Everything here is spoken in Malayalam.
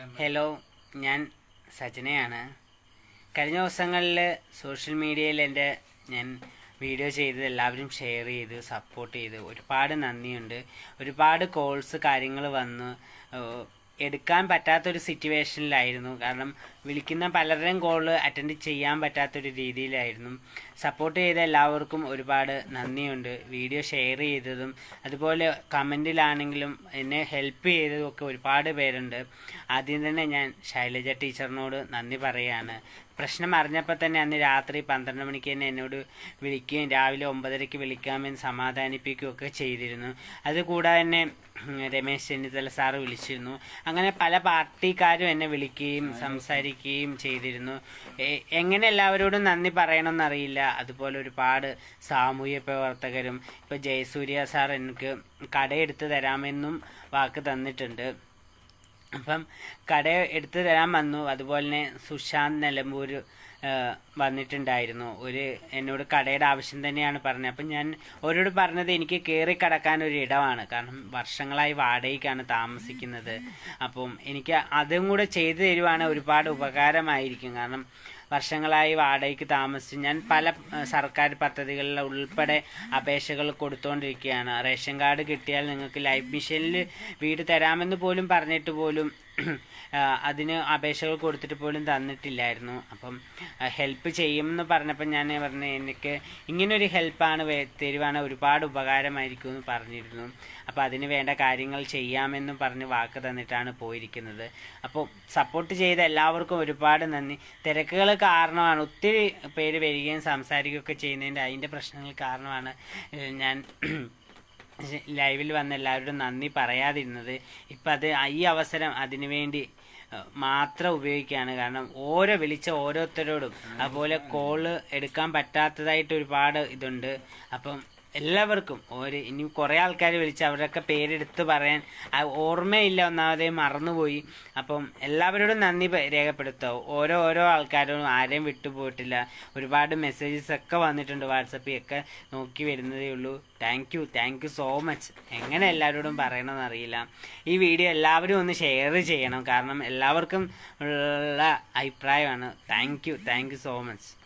ഹലോ ഞാൻ സജനയാണ്. കഴിഞ്ഞ ദിവസങ്ങളിൽ സോഷ്യൽ മീഡിയയിൽ എന്റെ ഞാൻ വീഡിയോ ചെയ്ത് എല്ലാവരും ഷെയർ ചെയ്ത് സപ്പോർട്ട് ചെയ്ത്. ഒരുപാട് നന്ദിയുണ്ട്. ഒരുപാട് കോൾസ് കാര്യങ്ങൾ വന്ന് എടുക്കാൻ പറ്റാത്തൊരു സിറ്റുവേഷനിലായിരുന്നു കാരണം വിളിക്കുന്ന പലരുടെയും കോൾ അറ്റൻഡ് ചെയ്യാൻ പറ്റാത്തൊരു രീതിയിലായിരുന്നു. സപ്പോർട്ട് ചെയ്ത എല്ലാവർക്കും ഒരുപാട് നന്ദിയുണ്ട്. വീഡിയോ ഷെയർ ചെയ്തതും അതുപോലെ കമന്റിലാണെങ്കിലും എന്നെ ഹെൽപ്പ് ചെയ്തതും ഒക്കെ ഒരുപാട് പേരുണ്ട്. ആദ്യം തന്നെ ഞാൻ ശൈലജ ടീച്ചറിനോട് നന്ദി പറയുകയാണ് പ്രശ്നം അറിഞ്ഞപ്പോൾ തന്നെ അന്ന് രാത്രി പന്ത്രണ്ട് മണിക്ക് തന്നെ എന്നോട് വിളിക്കുകയും രാവിലെ ഒമ്പതരയ്ക്ക് വിളിക്കാമെന്ന് സമാധാനിപ്പിക്കുകയൊക്കെ ചെയ്തിരുന്നു. അതുകൂടാതെ തന്നെ രമേശ് ചെന്നിത്തല സാറ് വിളിച്ചിരുന്നു. അങ്ങനെ പല പാർട്ടിക്കാരും എന്നെ വിളിക്കുകയും സംസാരിക്കുകയും ചെയ്തിരുന്നു. എങ്ങനെ എല്ലാവരോടും നന്ദി പറയണമെന്നറിയില്ല. അതുപോലെ ഒരുപാട് സാമൂഹ്യ പ്രവർത്തകരും ഇപ്പോൾ ജയസൂര്യ സാർ എനിക്ക് കടയെടുത്ത് തരാമെന്നും വാക്ക് തന്നിട്ടുണ്ട്. അപ്പം കട എടുത്തു തരാൻ വന്നു. അതുപോലെ തന്നെ സുശാന്ത് നിലമ്പൂർ വന്നിട്ടുണ്ടായിരുന്നു. ഒരു എന്നോട് കടയുടെ ആവശ്യം തന്നെയാണ് പറഞ്ഞത്. അപ്പം ഞാൻ അവരോട് പറഞ്ഞത് എനിക്ക് കയറി കടക്കാൻ ഒരു ഇടമാണ് കാരണം വർഷങ്ങളായി വാടകയ്ക്കാണ് താമസിക്കുന്നത്. അപ്പം എനിക്ക് അതും കൂടെ ചെയ്തു തരുവാണ് ഒരുപാട് ഉപകാരമായിരിക്കും. കാരണം വർഷങ്ങളായി വാടകയ്ക്ക് താമസിച്ച് ഞാൻ പല സർക്കാർ പദ്ധതികളിൽ ഉൾപ്പെടെ അപേക്ഷകൾ കൊടുത്തുകൊണ്ടിരിക്കുകയാണ് റേഷൻ കാർഡ് കിട്ടിയാൽ നിങ്ങൾക്ക് ലൈഫ് മിഷനിൽ വീട് തരാമെന്ന് പോലും പറഞ്ഞിട്ട് പോലും അതിന് അപേക്ഷകൾ കൊടുത്തിട്ട് പോലും തന്നിട്ടില്ലായിരുന്നു. അപ്പം ഹെൽപ്പ് ചെയ്യും എന്ന് പറഞ്ഞപ്പോൾ ഞാൻ പറഞ്ഞു എനിക്ക് ഇങ്ങനൊരു ഹെൽപ്പാണ് തരുവാണ് ഒരുപാട് ഉപകാരമായിരിക്കും എന്ന് പറഞ്ഞിരുന്നു. അപ്പോൾ അതിന് വേണ്ട കാര്യങ്ങൾ ചെയ്യാമെന്നും പറഞ്ഞ് വാക്ക് തന്നിട്ടാണ് പോയിരിക്കുന്നത്. അപ്പോൾ സപ്പോർട്ട് ചെയ്ത എല്ലാവർക്കും ഒരുപാട് നന്ദി. തിരക്കുകൾ കാരണമാണ് ഒത്തിരി പേര് വരികയും സംസാരിക്കുകയൊക്കെ ചെയ്യുന്നതിന്റെ അതിന്റെ പ്രശ്നങ്ങൾ കാരണമാണ് ഞാൻ ലൈവിൽ വന്ന എല്ലാവരോടും നന്ദി പറയാതിരുന്നത്. ഇപ്പം അത് ഈ അവസരം അതിനുവേണ്ടി വേണ്ടി മാത്രം ഉപയോഗിക്കുകയാണ്. കാരണം ഓരോ വിളിച്ച ഓരോരുത്തരോടും. അതുപോലെ കോൾ എടുക്കാൻ പറ്റാത്തതായിട്ട് ഒരുപാട് ഇതുണ്ട്. അപ്പം എല്ലാവർക്കും ഒരു ഇനി കുറേ ആൾക്കാർ വിളിച്ച് അവരൊക്കെ പേരെടുത്ത് പറയാൻ ഓർമ്മയില്ല ഒന്നാമതേ മറന്നുപോയി. അപ്പം എല്ലാവരോടും നന്ദി രേഖപ്പെടുത്തോ ഓരോ ഓരോ ആൾക്കാരോടും ആരെയും വിട്ടുപോയിട്ടില്ല. ഒരുപാട് മെസ്സേജസ് ഒക്കെ വന്നിട്ടുണ്ട് വാട്സപ്പിൽ ഒക്കെ നോക്കി വരുന്നതേ ഉള്ളൂ. Thank you thank you so much എങ്ങനെ എല്ലാവരോടും പറയണമെന്ന് അറിയില്ല. ഈ വീഡിയോ എല്ലാവരും ഒന്ന് ഷെയർ ചെയ്യണം. കാരണം എല്ലാവർക്കും ഉള്ള അഭിപ്രായമാണ്. Thank you thank you so much